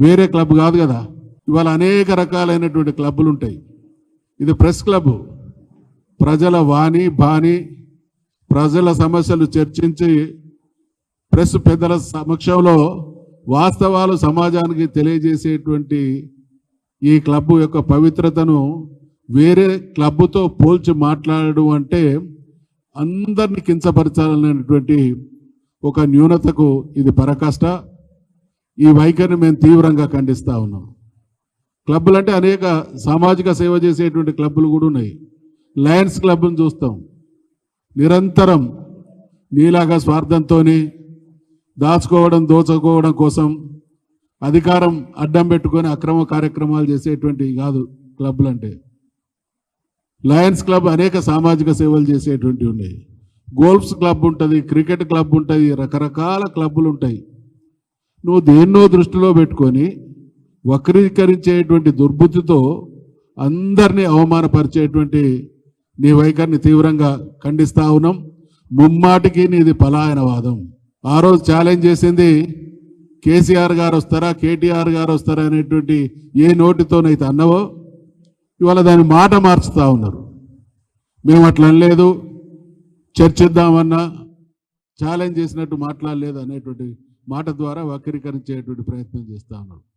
వేరే క్లబ్ కాదు కదా. ఇవాళ అనేక రకాలైనటువంటి క్లబ్బులు ఉంటాయి. ఇది ప్రెస్ క్లబ్. ప్రజల వాణి బాణి ప్రజల సమస్యలు చర్చించి ప్రెస్ పెద్దల సమక్షంలో వాస్తవాలు సమాజానికి తెలియజేసేటువంటి ఈ క్లబ్ యొక్క పవిత్రతను వేరే క్లబ్తో పోల్చి మాట్లాడడం అంటే అందరిని కించపరచాలనేటువంటి ఒక న్యూనతకు ఇది పరకష్ట. ఈ వైఖరిని మేము తీవ్రంగా ఖండిస్తూ ఉన్నాం. క్లబ్బులు అంటే అనేక సామాజిక సేవ చేసేటువంటి క్లబ్బులు కూడా ఉన్నాయి. లయన్స్ క్లబ్ను చూస్తాం. నిరంతరం నీలాగా స్వార్థంతో దాచుకోవడం దోచుకోవడం కోసం అధికారం అడ్డం పెట్టుకొని అక్రమ కార్యక్రమాలు చేసేటువంటివి కాదు క్లబ్లు అంటే లయన్స్ క్లబ్ అనేక సామాజిక సేవలు చేసేటువంటివి ఉన్నాయి. గోల్ఫ్స్ క్లబ్ ఉంటుంది క్రికెట్ క్లబ్ ఉంటుంది రకరకాల క్లబ్బులు ఉంటాయి. నువ్వు దేన్నో దృష్టిలో పెట్టుకొని వక్రీకరించేటువంటి దుర్బుద్ధితో అందరినీ అవమానపరిచేటువంటి నీ వైఖరిని తీవ్రంగా ఖండిస్తా ఉన్నాం. ముమ్మాటికి నీది పలాయనవాదం. ఆ రోజు ఛాలెంజ్ చేసింది కేసీఆర్ గారు వస్తారా కేటీఆర్ గారు వస్తారా అనేటువంటి ఏ నోటితోనైతే అన్నవో ఇవాళ దాని మాట మార్చుతూ ఉన్నారు. మేము అట్లా అనలేదు. చర్చిద్దామన్నా ఛాలెంజ్ చేసినట్టు మాట్లాడలేదు అనేటువంటి మాట ద్వారా వక్రీకరించేటువంటి ప్రయత్నం చేస్తా ఉన్నాడు.